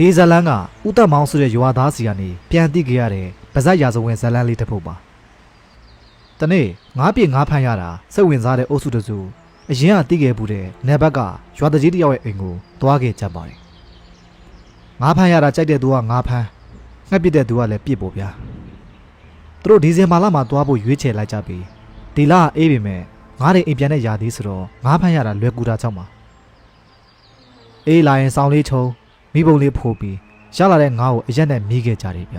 ဒီဇလန်ကဥသက်မောင်းဆိုတဲ့ရွာသားစီကနေပြန်သိခဲ့ရတဲ့ဗဇက်ရာဇဝင်ဇလန်လေးတစ်ပုဒ်ပါတနေ့ငါးပြည့်ငါးဖမ်းရတာစိတ်ဝင်စားတဲ့အုပ်စုတစ်စုအရင်ကသိခဲ့ဘူးတဲ့နေဘက်ကရွာတကြီးတစ်ယောက်ရဲ့အိမ်ကိုသွားခဲ့ကြပါတယ်ငါးဖမ်းရတာကြိုက်တဲ့သူကငါးဖမ်းငှက်ပစ်တဲ့သူကလည်းပစ်ဖို့ဗျာသူတို့ဒီဇင်ဘာလမှာသွားဖို့ရွေးချယ်လိုက်ကြပြီဒီလကအေးပေမဲ့ငါးတွေအိမ်ပြန်တဲ့ຢာသေးဆိုတော့ငါးဖမ်းရတာလွယ်ကူတာကြောင့်ပါအေးလာရင်စောင်းလေးချုံ မိဘုံလေးဖိုးပြီးရလာတဲ့ငါးကိုအရက်နဲ့မြည်ခဲ့ကြတယ်ဗျ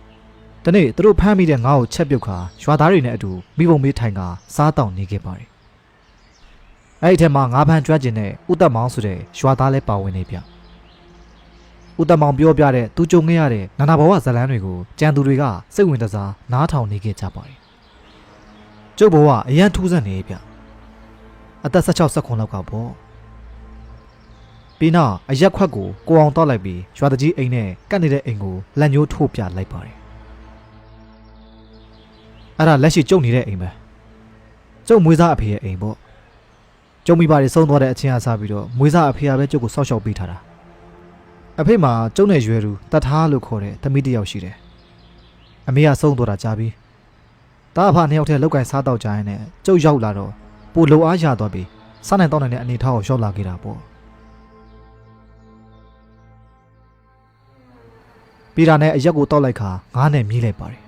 ။တနေ့သူတို့ဖမ်းမိတဲ့ငါးကိုချက်ပြုတ်ခါရွာသားတွေနဲ့အတူမိဘုံမေးထိုင်ကစားတောင်းနေခဲ့ပါတယ်။အဲ့ဒီထဲမှာငါးဖမ်းကျွမ်းကျင်တဲ့ဥသက်မောင်ဆိုတဲ့ရွာသားလည်းပါဝင်နေဗျ။ဥသက်မောင်ပြောပြတဲ့သူကြုံခဲ့ရတဲ့နာနာဘဝဇလန်းတွေကိုကြံသူတွေကစိတ်ဝင်တစားနားထောင်နေခဲ့ကြပါတယ်။ကျုပ်ဘဝအရန်ထူးဆန်းနေဗျ။အသက်16 19လောက်ကပေါ့။ ပြီးနောက်အရက်ခွက်ကိုကိုအောင်တောက်လိုက်ပြီးရွာတကြီးအိမ်နဲ့ကတ်နေတဲ့အိမ်ကိုလက်ညှိုးထိုးပြလိုက်ပါတယ်အဲ့ဒါလက်ရှိကျုပ်နေတဲ့အိမ်ပဲကျုပ်မွေးစားအဖေရဲ့အိမ်ပေါ့ကျုံမိပါတွေဆုံးသွားတဲ့အချင်းအားစားပြီးတော့မွေးစားအဖေကပဲကျုပ်ကိုစောက်ရှောက်ပေးထားတာအဖေမှာကျုံနဲ့ရွယ်သူတတ်ထားလို့ခေါ်တဲ့သမီးတစ်ယောက်ရှိတယ်အမေကဆုံးသွားတာကြာပြီတားအဖနှစ်ယောက်တည်းလောက်ကင်စားတော့ကြရင်နဲ့ကျုပ်ရောက်လာတော့ပိုလုံအားရသွားပြီးစားနိုင်တော့နိုင်တဲ့အနေထားကိုရောက်လာခဲ့တာပေါ့ ပြီးတာနဲ့အရက်ကိုတောက်လိုက်ခါငားနဲ့မြည်လိုက်ပါတယ်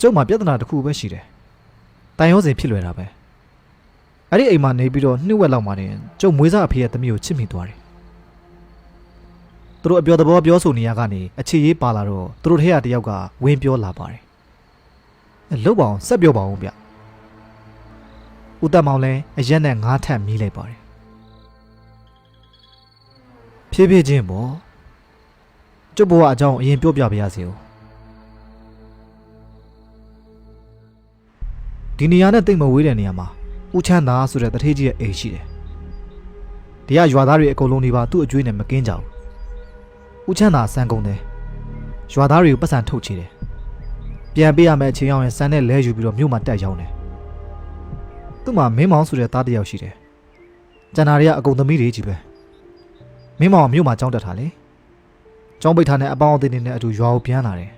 ကျုပ်မှာပြဿနာတစ်ခုပဲရှိတယ်တိုင်ရောစင်ဖြစ်လွယ်တာပဲအဲ့ဒီအိမ်မှာနေပြီးတော့နှိမ့်ဝက်လောက်မှနေကျုပ်မွေးစားအဖေရဲ့သမီးကိုချစ်မိသွားတယ်သူတို့အပြောသဘောပြောဆိုနေရကနေအခြေရေးပါလာတော့သူတို့ထဲကတယောက်ကဝင်းပြောလာပါတယ်အဲ့လုတ်ပါအောင်ဆက်ပြောပါအောင်ဗျဦးသက်မောင်လည်းအရက်နဲ့ငားထက်မြည်လိုက်ပါတယ် ဖြည်းဖြည်းချင်းပေါ့ကျုပ်ဘဝအကြောင်းအရင်ပြောပြပါရစေဦးဒီနေရာနဲ့တိတ်မဝေးတဲ့နေရာမှာဦးချမ်းသာဆိုတဲ့တထေးကြီးရဲ့အိမ်ရှိတယ်ဒီကရွာသားတွေအကုန်လုံးဒီပါသူ့အကျွေးနဲ့မကင်းကြဘူးဦးချမ်းသာစံကုန်တယ်ရွာသားတွေကိုပတ်စံထုတ်ချေတယ်ပြန်ပေးရမယ့်အချိန်ရောက်ရင်စံနဲ့လဲယူပြီးတော့မြို့မှာတက်ရောက်တယ်သူ့မှာမင်းမောင်ဆိုတဲ့သားတစ်ယောက်ရှိတယ်ကျန်တာတွေကအကုန်သမီးတွေကြီးပဲ မင်းမောင်ကမြို့မှာကြောင်းတက်ထားလေကျောင်းပိတ်ထားတဲ့အပေါင်းအသင်းတွေနဲ့အတူရွာကိုပြန်လာတယ်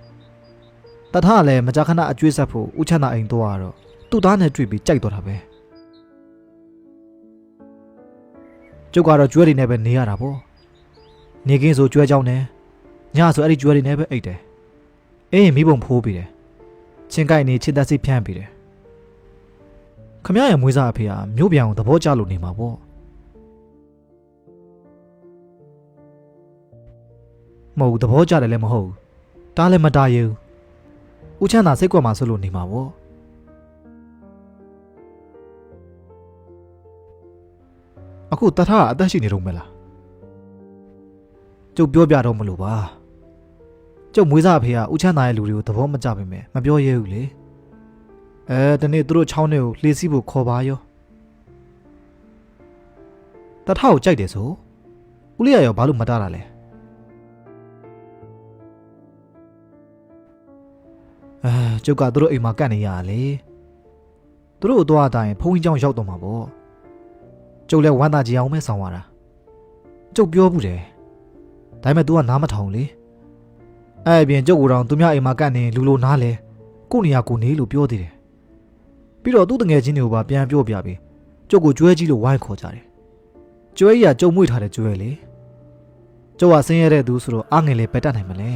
တထကလည်းမကြခဏအကျွေးဆက်ဖို့ဦးချမ်းသာအိမ်သွားတော့သူ့သားနဲ့တွေ့ပြီးကြိုက်သွားတာပဲကျုပ်ကတော့ကျွဲတွေနဲ့ပဲနေရတာပေါ့နေကင်းဆိုကျွဲကြောင်းနဲ့ညဆိုအဲ့ဒီကျွဲတွေနဲ့ပဲအိတ်တယ်အေးမိဘုံဖိုးပြီးတယ်ချင်းကိုက်နေချစ်သက်စိတ်ဖြန့်ပြီးတယ်ခမရရဲ့မွေးစားအဖေကမြို့ပြန်ကိုသဘောကျလို့နေမှာပေါ့ မဟုတ်ဘူးသဘောကျတယ်လည်းမဟုတ်ဘူးတားလည်းမတားရဘူးဦးချမ်းသာစိတ်ကွက်မှာဆိုလို့နေမှာပေါ့အခုတထအသက်ရှိနေတော့မလားကျုပ်ပြောပြတော့မလို့ပါကျုပ်မွေးစားအဖေကဦးချမ်းသာရဲ့လူတွေကိုသဘောမကျပါနဲ့မပြောရဲဘူးလေအဲတနေ့သူတို့ချောင်းထဲကိုလှေစီးဖို့ခေါ်ပါရောတထကိုကြိုက်တယ်ဆိုဦးလေးရရောဘာလို့မတားတာလဲ ကျုပ်ကသူတို့အိမ်မှာကတ်နေရတာလေသူတို့အသွားအတိုင်းဖုန်းကြီးကြောင်ရောက်တော့မှာပေါ့ကျုပ်လည်းဝမ်းသာကြည်အောင်ပဲဆောင်ရတာကျုပ်ပြောဘူးတယ်ဒါပေမဲ့ तू ကနားမထောင်လေအဲ့အပြင်ကျုပ်ကတော့သူများအိမ်မှာကတ်နေလူလိုနားလဲကို့နေရာကိုနေလို့ပြောသေးတယ်ပြီးတော့သူ့တငယ်ချင်းတွေကိုပါပြန်ပြောပြပြီးကျုပ်ကိုကျွဲကြီးလို့ဝိုင်းခေါ်ကြတယ်ကျွဲကြီးကကျုံမွေ့ထားတဲ့ကျွဲလေကျုပ်ကဆင်းရဲတဲ့သူဆိုတော့အားငယ်လေပဲတတ်နိုင်မလဲ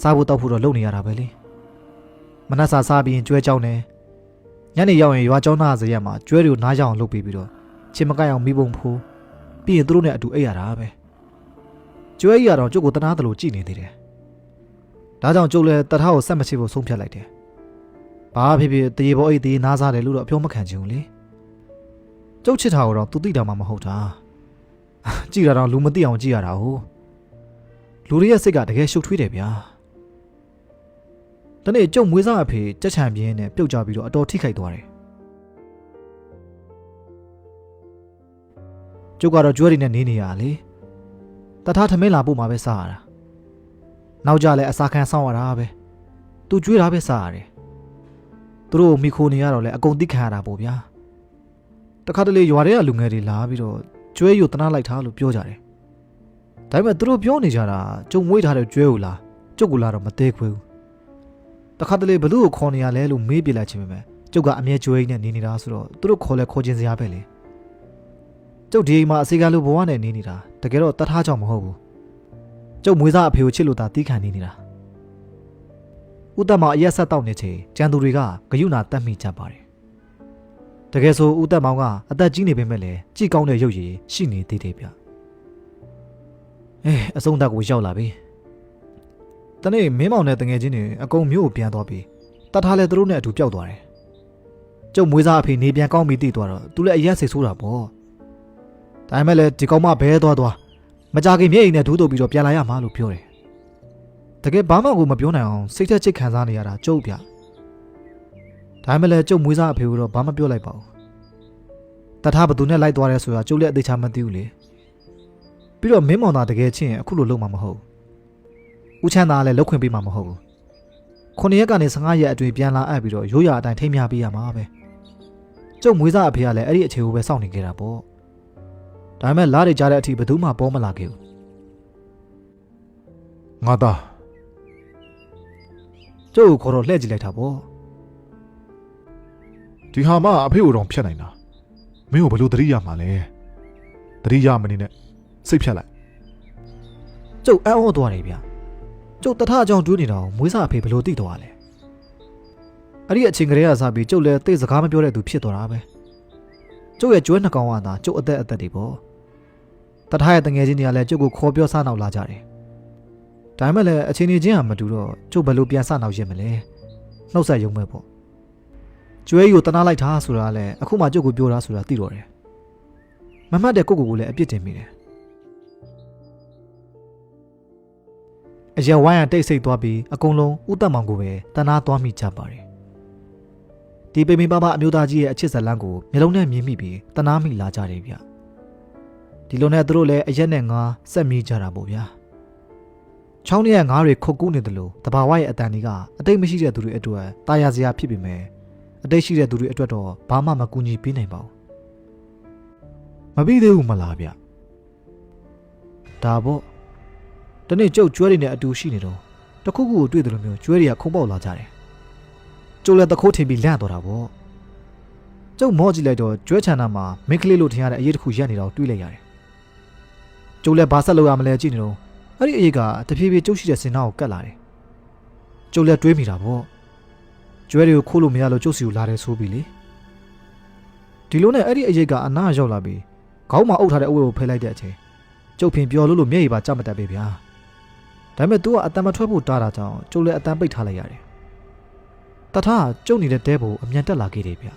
စားဖို့တောက်ဖို့တော့လုပ်နေရတာပဲလေ မနက်စာစားပြီးရင်ကျွဲကြောင်းနေညနေရောက်ရင်ရွာကျောင်းသားစရက်မှာကျွဲတွေကိုနားရအောင်လုပ်ပြီးပြီးတော့ချင်းမကိုက်အောင်မိဘုံဖိုးပြီးရင်သူတို့နဲ့အတူအိပ်ရတာပဲကျွဲကြီးကတော့ကျုပ်ကိုတနာတယ်လို့ကြည်နေသေးတယ်ဒါကြောင့်ကျုပ်လည်းတထားကိုဆက်မချစ်ဖို့ဆုံးဖြတ်လိုက်တယ်ဘာဖြစ်ဖြစ်တရေဘောအိတ်တရေနားစားတယ်လို့တော့အပြောမခံချင်ဘူးလေကျုပ်ချစ်တာကိုတော့သူသိတာမှမဟုတ်တာကြည်တာတော့လူမသိအောင်ကြည်ရတာဟုတ်လူတွေရဲ့စိတ်ကတကယ်ရှုပ်ထွေးတယ်ဗျာ တနေ့ကျုံမွေးစားအဖေကြက်ချံပြင်းနဲ့ပြုတ်ကြပြီးတော့အတော်ထိခိုက်သွားတယ်ကျုပ်ကတော့ကျွဲတွေနဲ့နေနေရတာလေတထားထမင်းလာပို့မှာပဲစားရတာနောက်ကြလဲအစာခံဆောင်ရတာပဲသူကျွေးတာပဲစားရတယ်သူတို့ကိုမိခိုနေရတော့လဲအကုန်သိခံရတာပေါ့ဗျာတခါတလေရွာထဲကလူငယ်တွေလာပြီးတော့ကျွဲယူတနာလိုက်ထားလို့ပြောကြတယ်ဒါပေမဲ့သူတို့ပြောနေကြတာကျုံမွေးထားတဲ့ကျွဲကိုလားကျုပ်ကလာတော့မသေးခွေဘူး တခါတလေဘသူ့ကိုခေါ်နေရလဲလို့မေးပြလိုက်ချင်းပဲပဲကျုပ်ကအမြဲကျွဲကြီးနဲ့နေနေတာဆိုတော့သူတို့ခေါ်လဲခေါ်ခြင်းစရာပဲလေကျုပ်ဒီအိမ်မှာအစီကံလိုဘဝနဲ့နေနေတာတကယ်တော့တတ်ထားကြောင်မဟုတ်ဘူးကျုပ်မွေးစားအဖေကိုချစ်လို့သာတီးခံနေနေတာဥတ္တမအရက်ဆက်တောက်နေချိန်ကျန်သူတွေကဂယုဏတတ်မိကြပါတယ်တကယ်ဆိုဥတ္တမောင်ကအသက်ကြီးနေပေမဲ့လည်းကြည်ကောင်းတဲ့ရုပ်ရည်ရှိနေသေးတယ်ဗျအဲအဆုံးသတ်ကိုရောက်လာပြီ တနေ့မင်းမောင်နဲ့တငယ်ချင်းတွေအကုန်မျိုးကိုပြန်သွားပြီးတတ်ထားလဲသူတို့နဲ့အတူပျောက်သွားတယ်ကျုပ်မွေးစားအဖေနေပြန်ကောင်းပြီးတည်သွားတော့သူလည်းအရက်စိတ်ဆိုးတာပေါ့ဒါပေမဲ့လည်းဒီကောင်မဘဲသွားသွားမကြခင်မျက်ရည်နဲ့ဒူးတုပ်ပြီးတော့ပြန်လာရမှာလို့ပြောတယ်တကယ်ဘာမှကိုမပြောနိုင်အောင်စိတ်ထက်ချစ်ခံစားနေရတာကျုပ်ဗျဒါပေမဲ့လည်းကျုပ်မွေးစားအဖေကတော့ဘာမှပြောလိုက်ပါဘူးတထားဘသူနဲ့လိုက်သွားရဲဆိုတာကျုပ်လည်းအသေးချာမသိဘူးလေပြီးတော့မင်းမောင်သားတကယ်ချင်းအခုလိုလုပ်မှာမဟုတ်ဘူး ဦးချမ်းသာကလည်းလောက်ခွင့်ပေးမှာမဟုတ်ဘူးခုနှစ်ရက်ကနေ15ရက်အတွင်းပြန်လာအပ်ပြီးတော့ရိုးရာအတိုင်းထိမ်းမြပေးရမှာပဲကျုပ်မွေးစားအဖေကလည်းအဲ့ဒီအခြေကိုပဲစောင့်နေကြတာပေါ့ဒါပေမဲ့လားတွေကြားတဲ့အထိဘသူမှပေါ်မလာခဲ့ဘူးငါသားကျုပ်ကိုခေါ်တော့လှည့်ကြည့်လိုက်တာပေါ့ဒီဟာမအဖေကိုတော့ဖြတ်နိုင်တာမင်းကိုဘယ်လိုသတိရမှာလဲသတိရမနေနဲ့စိတ်ဖြတ်လိုက်ကျုပ်အံ့ဩသွားတယ်ဗျ ကျုပ်တထအကြောင်းတွေးနေတာကိုမွေးစားအဖေဘယ်လိုသိသွားလဲအဲ့ဒီအချိန်ကလေးကစားပြီးကျုပ်လည်းသိစကားမပြောတဲ့သူဖြစ်သွားတာပဲကျုပ်ရဲ့ကျွဲနှကောင်ကသာကျုပ်အသက်အသက်တွေပေါ့တထရဲ့တငယ်ချင်းတွေကလည်းကျုပ်ကိုခေါ်ပြောစားနောက်လာကြတယ်ဒါပေမဲ့လည်းအချိန်ကြီးချင်းဟာမတူတော့ကျုပ်ဘယ်လိုပြန်စနောက်ရမလဲနှုတ်ဆက်ရုံပဲပေါ့ကျွဲကြီးကိုတနာလိုက်တာဆိုတာကလည်းအခုမှကျုပ်ကိုပြောတာဆိုတာသိတော့တယ်မမှတ်တဲ့ကိုကိုကိုလည်းအပြစ်တင်မိတယ် အရက်ဝိုင်းရတိတ်ဆိတ်သွားပြီးအကုန်လုံးဥတ္တမောင်ကိုပဲတနာသွားမိကြပါတယ်ဒီပိမိပပအမျိုးသားကြီးရဲ့အချစ်ဇလန်းကိုမျိုးလုံးနဲ့မြင်မိပြီးတနာမိလာကြတယ်ဗျဒီလိုနဲ့သူတို့လည်းအရက်နဲ့ငါဆက်မိကြတာပေါ့ဗျာချောင်းရဲ့ငါးတွေခုတ်ကူးနေတယ်လို့တဘာဝရဲ့အတန်တွေကအတိတ်မရှိတဲ့သူတွေအတွက်တာယာစရာဖြစ်ပေမဲ့အတိတ်ရှိတဲ့သူတွေအတွက်တော့ဘာမှမကူညီပေးနိုင်ပါဘူးမပြီးသေးဘူးမလားဗျဒါပေါ့ တနေ့ကျုပ်ကျွဲတွေနဲ့အတူရှိနေတော့တခုခုကိုတွေ့တယ်လို့မျိုးကျွဲတွေကခုံပေါက်လာကြတယ်ကျုပ်လည်းတခိုးထင်ပြီးလန့်သွားတာပေါ့ကျုပ်မော့ကြည့်လိုက်တော့ကျွဲချန်နာမှာမင်းကလေးလို့ထင်ရတဲ့အရေးတစ်ခုရက်နေတော့တွေးလိုက်ရတယ်ကျုပ်လည်းဘာဆက်လုပ်ရမလဲကြည့်နေတော့အဲ့ဒီအရေးကတဖြည်းဖြည်းကျုပ်ရှိတဲ့စင်နာကိုကတ်လာတယ်ကျုပ်လည်းတွေးမိတာပေါ့ကျွဲတွေကိုခိုးလို့မရလို့ကျုပ်စီကိုလာတယ်ဆိုပြီးလေဒီလိုနဲ့အဲ့ဒီအရေးကအနားရောက်လာပြီးခေါင်းမှာအုပ်ထားတဲ့အဝတ်ကိုဖယ်လိုက်တဲ့အချိန်ကျုပ်ဖင်ပျော်လို့လို့မျက်ရည်ပါကြမတတ်ပဲဗျာ ဒါပေမဲ့ तू ကအတန်မထွက်ဖို့တားတာကြောင့်ကျုပ်လည်းအတန်ပိတ်ထားလိုက်ရတယ်။တထားကျုပ်နေတဲ့တဲဖို့အမြန်တက်လာခဲ့တယ်ဗျ။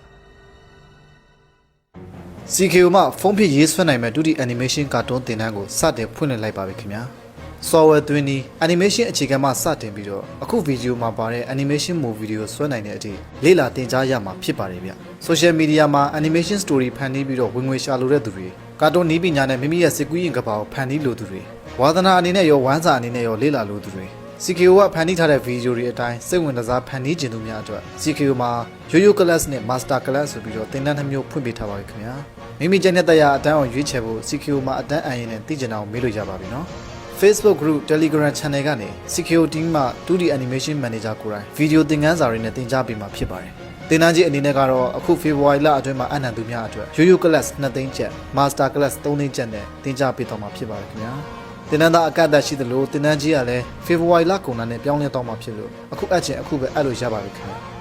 CKO မှာဖုန်းဖြစ်ရေးဆွဲနိုင်မဲ့ဒုတိ animation ကာတွန်းသင်တန်းကိုစတင်ဖွင့်လှစ်လိုက်ပါပြီခင်ဗျာ။ software သွင်းပြီး animation အခြေခံမှစတင်ပြီးတော့အခုဗီဒီယိုမှာပါတဲ့ animation movie တွေကိုဆွဲနိုင်တဲ့အထိလေ့လာသင်ကြားရမှာဖြစ်ပါတယ်ဗျ။ social media မှာ animation story ဖန်တီးပြီးတော့ဝင်ငွေရှာလိုတဲ့သူတွေကာတွန်းနည်းပညာနဲ့မိမိရဲ့စကူးရင်ကဘာကိုဖန်တီးလိုသူတွေ ဝါသနာအနေနဲ့ရောဝမ်းစာအနေနဲ့ရောလေ့လာလိုသူတွေ CKO ကဖန်တီးထားတဲ့ဗီဒီယိုတွေအတိုင်းစိတ်ဝင်စားဖန်တီးခြင်းသူများအတွက် CKO မှာ Yo-Yo Class နဲ့ Master Class ဆိုပြီးတော့သင်တန်းတစ်မျိုးဖွင့်ပေးထားပါပြီခင်ဗျာမိမိကျန်တဲ့တရားအတန်းအောင်ရွေးချယ်ဖို့ CKO မှာအတန်းအရင်နဲ့သိကျင်အောင်မေးလို့ရပါပြီနော် Facebook group Telegram channel ကနေ CKO team မှ 2D animation manager ကိုယ်တိုင်ဗီဒီယိုသင်ခန်းစာတွေနဲ့သင်ကြားပေးမှာဖြစ်ပါတယ်သင်တန်းကြီးအနေနဲ့ကတော့အခု February လအတွင်းမှာအနံသူများအတွက် Yo-Yo Class 2သိန်းကျပ် Master Class 3သိန်းကျပ်နဲ့သင်ကြားပေးတော့မှာဖြစ်ပါတယ်ခင်ဗျာ တင်နန်းသားအကန့်အသတ်ရှိသလိုတင်နန်းကြီးကလည်း February လကုန်တာနဲ့ပြောင်းလဲတော့မှာဖြစ်လို့အခုအပ်ချင်အခုပဲအပ်လို့ရပါပြီခင်ဗျာ